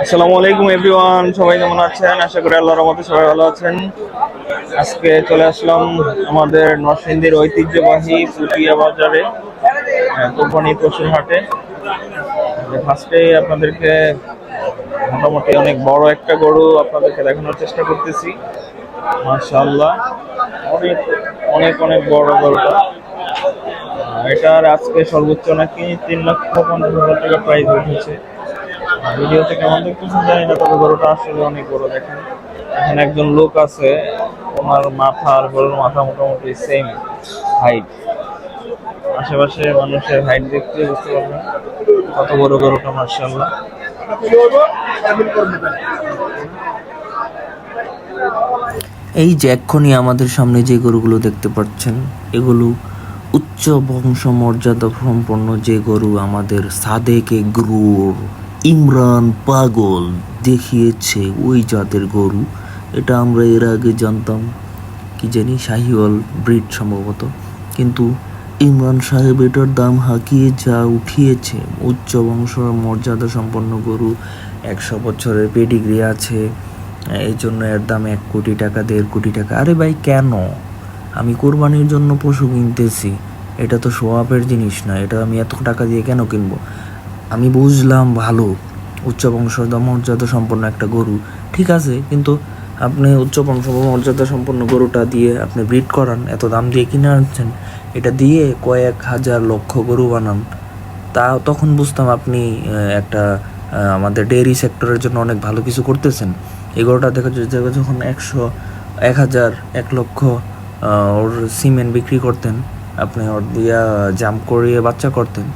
আসসালামু আলাইকুম এভরিওয়ান সবাই কেমন আছেন? আশা করি আল্লাহর রহমতে সবাই ভালো আছেন। আজকে চলে আসলাম আমাদের নরসিংদীর ঐতিহ্যবাহী পুটিয়া বাজারে আহ, কোম্পানি পশুর হাটে। ফার্স্টে আপনাদেরকে মোটামুটি অনেক বড় একটা গরু আপনাদেরকে দেখানোর চেষ্টা করতেছি। মাশাআল্লাহ। অনেক অনেক অনেক বড় গরুটা। এটার আজকে সর্বোচ্চ নাকি তিন লক্ষ পঞ্চাশ হাজার টাকা প্রাইস উঠেছে। ভিডিওতে কেমন দেখতেছেন জানি না, তবে গরুটা আসলে অনেক বড় দেখেন। এখানে একজন লোক আছে, ওনার মাথা আর গরুর মাথা মোটামুটি সেম হাইট আশেপাশে মানুষের হাইট দেখতে বুঝতে পারবেন কত বড় গরুটা মার্শাল্লাহ এই যে এক্ষুনি আমাদের সামনে যে গরুগুলো দেখতে পাচ্ছেন, এগুলো উচ্চ বংশ মর্যাদা সম্পন্ন যে গরু আমাদের সাদেকে গ্রুর ইমরান পাগল দেখিয়েছে ওই জাতের গরু, এটা আমরা এর আগে জানতাম। কি জানি, শাহিওয়াল ব্রিড সম্ভবত। কিন্তু ইমরান সাহেব এটার দাম হাঁকিয়ে যা উঠিয়েছে। উচ্চ বংশ মর্যাদা সম্পন্ন গরু একশো বছরের পেডিগ্রি আছে। এই জন্য এর দাম এক কোটি টাকা, দেড় কোটি টাকা। আরে ভাই, কেন? আমি কোরবানির জন্য পশু কিনতেছি। এটা তো সোয়াবের জিনিস না, এটা আমি এত টাকা দিয়ে কেন কিনবো? আমি বুঝলাম ভালো, উচ্চ বংশ মর্যাদা সম্পন্ন একটা গরু। ঠিক আছে, কিন্তু আপনি উচ্চ বংশ মর্যাদা সম্পন্ন গরুটা দিয়ে আপনি ব্রিড করান, এত দাম দিয়ে কিনে আনছেন, এটা দিয়ে কয়েক হাজার লক্ষ গরু বানান। তা তখন বুঝতাম আপনি একটা আমাদের ডেয়ারি সেক্টরের জন্য অনেক ভালো কিছু করতেছেন। এই গরুটা দেখা যাচ্ছে যখন একশো, এক হাজার, এক লক্ষ ওর সিমেন্ট বিক্রি করতেন, আপনি ওর দিয়া জাম্প করিয়ে বাচ্চা করতেন,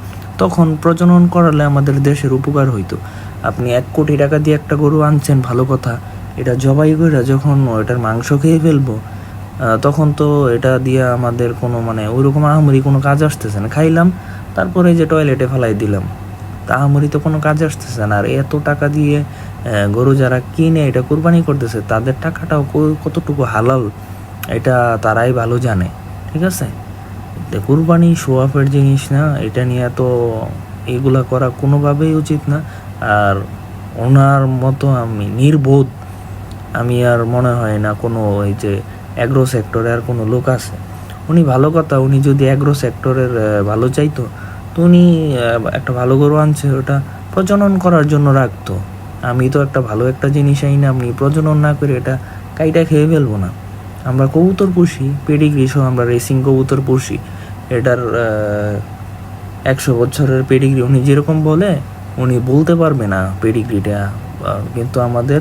তখন প্রজনন করালে আমাদের দেশের উপকার হইতো। আপনি এক কোটি টাকা দিয়ে একটা গরু আনছেন, ভালো কথা, এটা জবাই করে যখন এটার মাংস খেয়ে ফেলব তখন তো এটা দিয়ে আমাদের কোনো মানে ওইরকম আহামরি কোনো কাজ আসতেছে না। খাইলাম, তারপরে যে টয়লেটে ফেলাই দিলাম, তা আহামরি তো কোনো কাজ আসতেছে না। আর এত টাকা দিয়ে গরু যারা কিনে এটা কোরবানি করতেছে, তাদের টাকাটাও কতটুকু হালাল? এটা তারাই ভালো জানে, ঠিক আছে? কুরবানি শোয়াফের জিনিস না, এটা নিয়ে তো এগুলা করা কোনোভাবেই উচিত না। আর ওনার মতো আমি নির্বোধ, আমি আর মনে হয় না কোনো ওই যে অ্যাগ্রো সেক্টরে আর কোনো লোক আছে। উনি ভালো কথা, উনি যদি অ্যাগ্রো সেক্টরের ভালো চাইতো, তো উনি একটা ভালো গরু আনছে, ওটা প্রজনন করার জন্য রাখতো। আমি তো একটা ভালো একটা জিনিস আই না, আমি প্রজনন না করে এটা কাইটা খেয়ে ফেলব না। আমরা কবুতর পুষি পেডিগ্রি সহ আমরা রেসিং কবুতর পুষি। এটার একশো বছরের পেডিগ্রি উনি যেরকম বলে, উনি বলতে পারবে না পেডিগ্রিটা কিন্তু আমাদের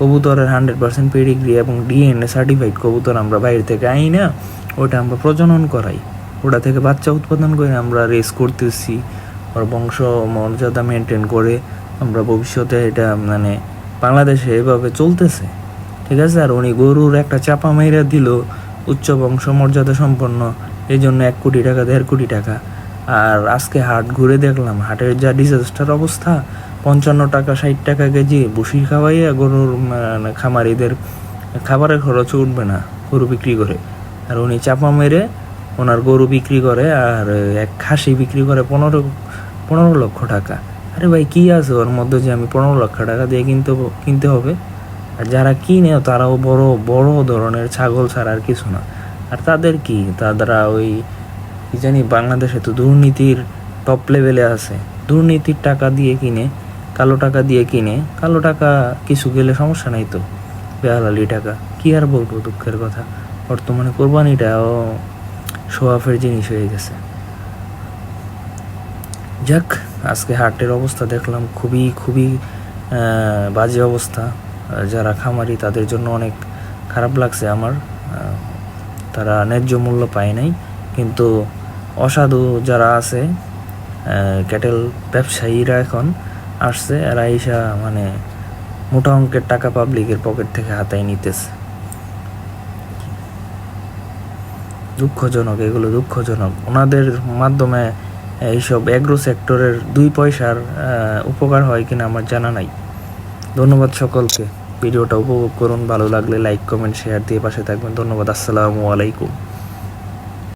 কবুতরের হান্ড্রেড পার্সেন্ট পেডিগ্রি এবং ডিএনএ সার্টিফাইড কবুতর আমরা বাইরে থেকে আই না, ওটা আমরা প্রজনন করাই। ওটা থেকে বাচ্চা উৎপাদন করে আমরা রেস করতেছি। ওর বংশ মর্যাদা মেনটেন করে আমরা ভবিষ্যতে এটা মানে বাংলাদেশে এভাবে চলতেছে। ঠিক আছে? আর উনি গরুর একটা চাপা মাইরা দিল উচ্চ বংশ মর্যাদা সম্পন্ন। এই জন্য এক কোটি টাকা, দেড় কোটি টাকা। আর আজকে হাট ঘুরে দেখলাম, হাটের যা ডিজাস্টার অবস্থা, পঞ্চান্ন টাকা, ষাট টাকা কেজি বসি খাওয়াইয়া গরুর মানে খামারিদের খাবারের খরচ উঠবে না গরু বিক্রি করে। আর উনি চাপা মেরে ওনার গরু বিক্রি করে আর এক খাসি বিক্রি করে পনেরো পনেরো লক্ষ টাকা। আরে ভাই, কি আছে? ওর মধ্যে যে আমি পনেরো লক্ষ টাকা দিয়ে কিনতে কিনতে হবে। আর যারা কিনেও তারাও বড় বড় ধরনের ছাগল ছাড়া আর কিছু না। আর তাদের কি? তারা ওই কি জানি বাংলাদেশে তো দুর্নীতির টপ লেভেলে আছে। দুর্নীতির টাকা দিয়ে কিনে, কালো টাকা দিয়ে কিনে, কালো টাকা কিছু গেলে সমস্যা নাই তো। বেহালালি টাকা। কি আর বলব দুঃখের কথা? বর্তমানে কোরবানিটাও সোয়াফের জিনিস হয়ে গেছে। যাক, আজকে হাটের অবস্থা দেখলাম খুবই খুবই বাজে অবস্থা। যারা খামারি, তাদের জন্য অনেক খারাপ লাগছে আমার। তারা ন্যায্য মূল্য পায় নাই। কিন্তু অসাধু যারা আছে ক্যাটেল ব্যবসায়ীরা এখন আসছে, এরা ইসা মানে মোটা অঙ্কের টাকা পাবলিকের পকেট থেকে হাতায় নিতেছে। দুঃখজনক, এগুলো দুঃখজনক। ওনাদের মাধ্যমে এইসব অ্যাগ্রো সেক্টরের দুই পয়সার উপকার হয় কিনা আমার জানা নাই। ধন্যবাদ সকলকে। ভিডিওটা উপভোগ করুন। ভালো লাগলে লাইক কমেন্ট শেয়ার দিয়ে পাশে থাকবেন। ধন্যবাদ। আসসালামু আলাইকুম।